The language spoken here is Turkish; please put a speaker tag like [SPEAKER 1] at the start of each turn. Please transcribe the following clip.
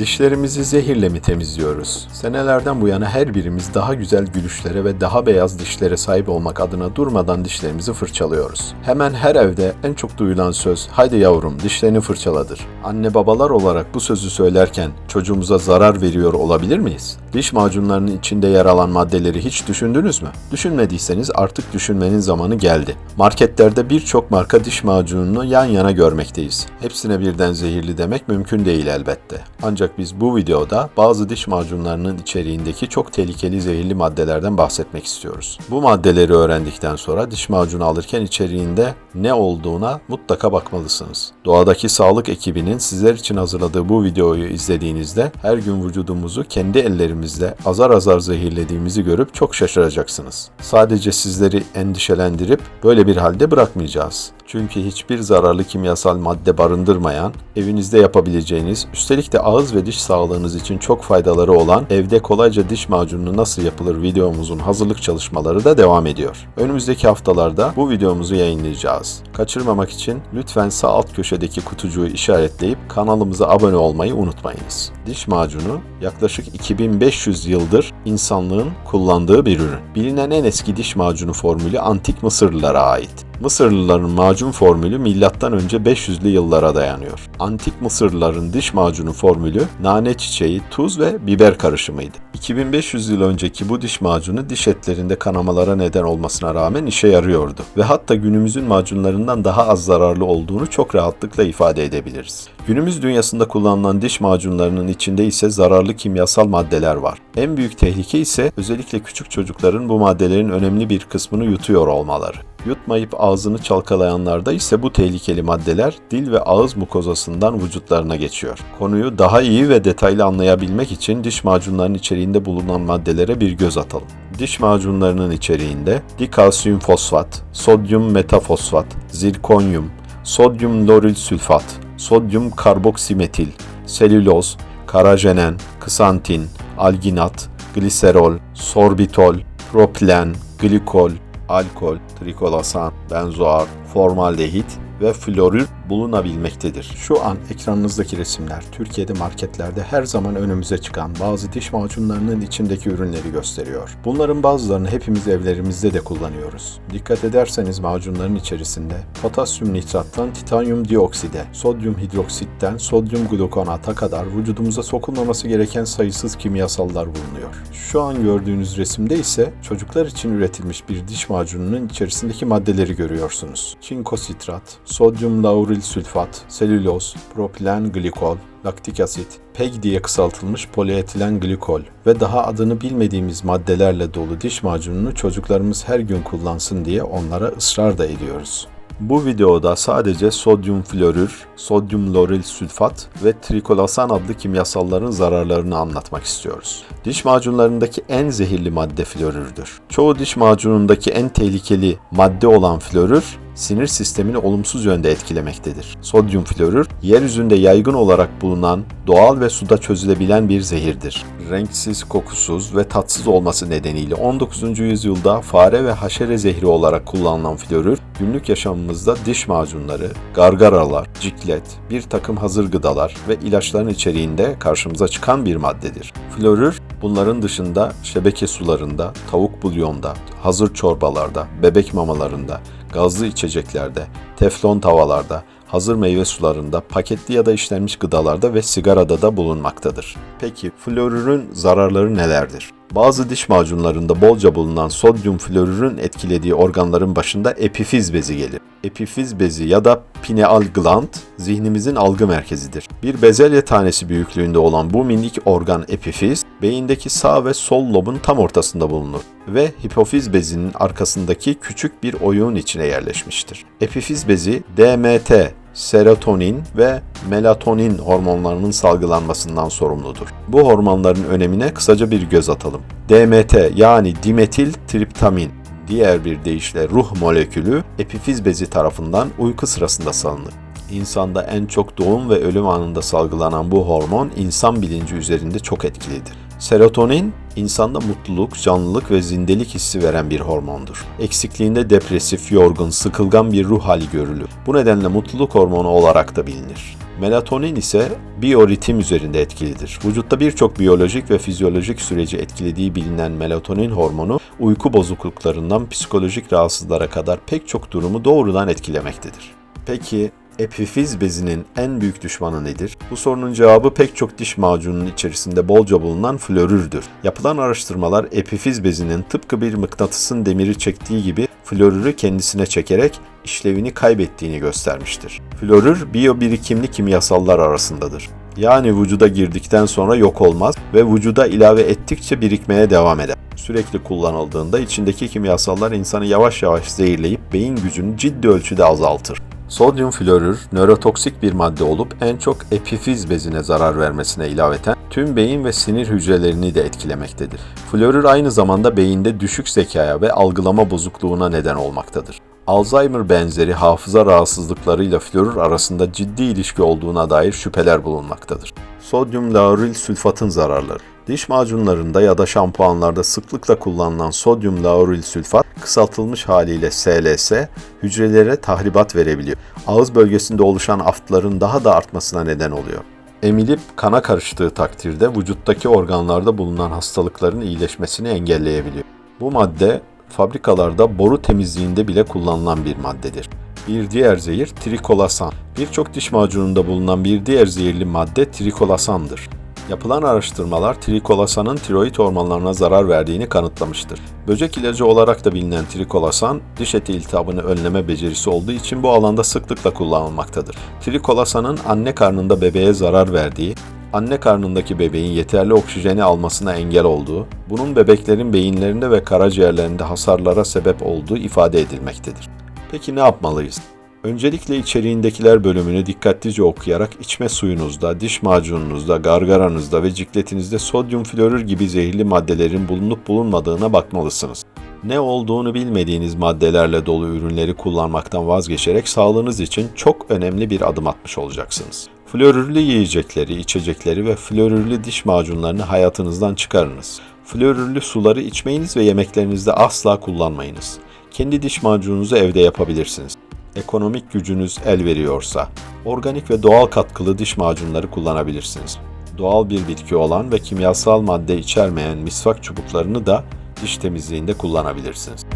[SPEAKER 1] Dişlerimizi zehirle mi temizliyoruz? Senelerden bu yana her birimiz daha güzel gülüşlere ve daha beyaz dişlere sahip olmak adına durmadan dişlerimizi fırçalıyoruz. Hemen her evde en çok duyulan söz haydi yavrum dişlerini fırçaladır. Anne babalar olarak bu sözü söylerken çocuğumuza zarar veriyor olabilir miyiz? Diş macunlarının içinde yer alan maddeleri hiç düşündünüz mü? Düşünmediyseniz artık düşünmenin zamanı geldi. Marketlerde birçok marka diş macununu yan yana görmekteyiz. Hepsine birden zehirli demek mümkün değil elbette. Ancak biz bu videoda bazı diş macunlarının içeriğindeki çok tehlikeli zehirli maddelerden bahsetmek istiyoruz. Bu maddeleri öğrendikten sonra diş macunu alırken içeriğinde ne olduğuna mutlaka bakmalısınız. Doğadaki sağlık ekibinin sizler için hazırladığı bu videoyu izlediğinizde her gün vücudumuzu kendi ellerimizle azar azar zehirlediğimizi görüp çok şaşıracaksınız. Sadece sizleri endişelendirip böyle bir halde bırakmayacağız. Çünkü hiçbir zararlı kimyasal madde barındırmayan, evinizde yapabileceğiniz, üstelik de ağız ve diş sağlığınız için çok faydaları olan evde kolayca diş macununu nasıl yapılır videomuzun hazırlık çalışmaları da devam ediyor. Önümüzdeki haftalarda bu videomuzu yayınlayacağız. Kaçırmamak için lütfen sağ alt köşedeki kutucuğu işaretleyip kanalımıza abone olmayı unutmayınız. Diş macunu yaklaşık 2500 yıldır insanlığın kullandığı bir ürün. Bilinen en eski diş macunu formülü antik Mısırlılara ait. Mısırlıların macun formülü milattan önce 500'lü yıllara dayanıyor. Antik Mısırlıların diş macunu formülü nane çiçeği, tuz ve biber karışımıydı. 2500 yıl önceki bu diş macunu diş etlerinde kanamalara neden olmasına rağmen işe yarıyordu ve hatta günümüzün macunlarından daha az zararlı olduğunu çok rahatlıkla ifade edebiliriz. Günümüz dünyasında kullanılan diş macunlarının içinde ise zararlı kimyasal maddeler var. En büyük tehlike ise özellikle küçük çocukların bu maddelerin önemli bir kısmını yutuyor olmaları. Yutmayıp ağzını çalkalayanlarda ise bu tehlikeli maddeler dil ve ağız mukozasından vücutlarına geçiyor. Konuyu daha iyi ve detaylı anlayabilmek için diş macunlarının içeriğinde bulunan maddelere bir göz atalım. Diş macunlarının içeriğinde dikalsiyum fosfat, sodyum metafosfat, zirkonyum, sodyum loril sülfat, sodyum karboksimetil, selüloz, karajenen, ksantin, alginat, gliserol, sorbitol, propilen, glikol, alkol, trikolasan, benzoat, formaldehit ve florür bulunabilmektedir. Şu an ekranınızdaki resimler Türkiye'de marketlerde her zaman önümüze çıkan bazı diş macunlarının içindeki ürünleri gösteriyor. Bunların bazılarını hepimiz evlerimizde de kullanıyoruz. Dikkat ederseniz macunların içerisinde potasyum nitrattan titanyum diokside, sodyum hidroksitten sodyum glukonata kadar vücudumuza sokulmaması gereken sayısız kimyasallar bulunuyor. Şu an gördüğünüz resimde ise çocuklar için üretilmiş bir diş macununun içerisindeki maddeleri görüyorsunuz. Çinko sitrat, sodyum lauril sülfat, selüloz, propilen glikol, laktik asit, PEG diye kısaltılmış polietilen glikol ve daha adını bilmediğimiz maddelerle dolu diş macununu çocuklarımız her gün kullansın diye onlara ısrar da ediyoruz. Bu videoda sadece sodyum florür, sodyum loril sülfat ve trikolasan adlı kimyasalların zararlarını anlatmak istiyoruz. Diş macunlarındaki en zehirli madde florürdür. Çoğu diş macunundaki en tehlikeli madde olan florür, sinir sistemini olumsuz yönde etkilemektedir. Sodyum florür, yeryüzünde yaygın olarak bulunan doğal ve suda çözülebilen bir zehirdir. Renksiz, kokusuz ve tatsız olması nedeniyle 19. yüzyılda fare ve haşere zehri olarak kullanılan florür, günlük yaşamımızda diş macunları, gargaralar, ciklet, bir takım hazır gıdalar ve ilaçların içeriğinde karşımıza çıkan bir maddedir. Florür, bunların dışında şebeke sularında, tavuk bulyonda, hazır çorbalarda, bebek mamalarında, gazlı içeceklerde, teflon tavalarda, hazır meyve sularında, paketli ya da işlenmiş gıdalarda ve sigarada da bulunmaktadır. Peki florürün zararları nelerdir? Bazı diş macunlarında bolca bulunan sodyum florürün etkilediği organların başında epifiz bezi gelir. Epifiz bezi ya da pineal gland zihnimizin algı merkezidir. Bir bezelye tanesi büyüklüğünde olan bu minik organ epifiz, beyindeki sağ ve sol lobun tam ortasında bulunur ve hipofiz bezinin arkasındaki küçük bir oyuğun içine yerleşmiştir. Epifiz bezi DMT, serotonin ve melatonin hormonlarının salgılanmasından sorumludur. Bu hormonların önemine kısaca bir göz atalım. DMT yani dimetil triptamin diğer bir deyişle ruh molekülü epifiz bezi tarafından uyku sırasında salınır. İnsanda en çok doğum ve ölüm anında salgılanan bu hormon insan bilinci üzerinde çok etkilidir. Serotonin insanda mutluluk, canlılık ve zindelik hissi veren bir hormondur. Eksikliğinde depresif, yorgun, sıkılgan bir ruh hali görülür. Bu nedenle mutluluk hormonu olarak da bilinir. Melatonin ise biyoritim üzerinde etkilidir. Vücutta birçok biyolojik ve fizyolojik süreci etkilediği bilinen melatonin hormonu uyku bozukluklarından psikolojik rahatsızlara kadar pek çok durumu doğrudan etkilemektedir. Peki epifiz bezinin en büyük düşmanı nedir? Bu sorunun cevabı pek çok diş macununun içerisinde bolca bulunan florürdür. Yapılan araştırmalar epifiz bezinin tıpkı bir mıknatısın demiri çektiği gibi florürü kendisine çekerek işlevini kaybettiğini göstermiştir. Florür biyobirikimli kimyasallar arasındadır. Yani vücuda girdikten sonra yok olmaz ve vücuda ilave ettikçe birikmeye devam eder. Sürekli kullanıldığında içindeki kimyasallar insanı yavaş yavaş zehirleyip beyin gücünü ciddi ölçüde azaltır. Sodyum florür nörotoksik bir madde olup en çok epifiz bezine zarar vermesine ilaveten tüm beyin ve sinir hücrelerini de etkilemektedir. Florür aynı zamanda beyinde düşük zekaya ve algılama bozukluğuna neden olmaktadır. Alzheimer benzeri hafıza rahatsızlıklarıyla florür arasında ciddi ilişki olduğuna dair şüpheler bulunmaktadır. Sodyum lauril sülfatın zararları Diş macunlarında ya da şampuanlarda sıklıkla kullanılan sodyum lauril sülfat kısaltılmış haliyle SLS hücrelere tahribat verebiliyor. Ağız bölgesinde oluşan aftların daha da artmasına neden oluyor. Emilip kana karıştığı takdirde vücuttaki organlarda bulunan hastalıkların iyileşmesini engelleyebiliyor. Bu madde fabrikalarda boru temizliğinde bile kullanılan bir maddedir. Bir diğer zehir trikolasan. Birçok diş macununda bulunan bir diğer zehirli madde trikolasandır. Yapılan araştırmalar trikolasanın tiroid hormonlarına zarar verdiğini kanıtlamıştır. Böcek ilacı olarak da bilinen trikolasan, diş eti iltihabını önleme becerisi olduğu için bu alanda sıklıkla kullanılmaktadır. Trikolasanın anne karnında bebeğe zarar verdiği, anne karnındaki bebeğin yeterli oksijeni almasına engel olduğu, bunun bebeklerin beyinlerinde ve karaciğerlerinde hasarlara sebep olduğu ifade edilmektedir. Peki ne yapmalıyız? Öncelikle içeriğindekiler bölümünü dikkatlice okuyarak içme suyunuzda, diş macununuzda, gargaranızda ve cikletinizde sodyum florür gibi zehirli maddelerin bulunup bulunmadığına bakmalısınız. Ne olduğunu bilmediğiniz maddelerle dolu ürünleri kullanmaktan vazgeçerek sağlığınız için çok önemli bir adım atmış olacaksınız. Florürlü yiyecekleri, içecekleri ve florürlü diş macunlarını hayatınızdan çıkarınız. Florürlü suları içmeyiniz ve yemeklerinizde asla kullanmayınız. Kendi diş macununuzu evde yapabilirsiniz ekonomik gücünüz el veriyorsa organik ve doğal katkılı diş macunları kullanabilirsiniz. Doğal bir bitki olan ve kimyasal madde içermeyen misvak çubuklarını da diş temizliğinde kullanabilirsiniz.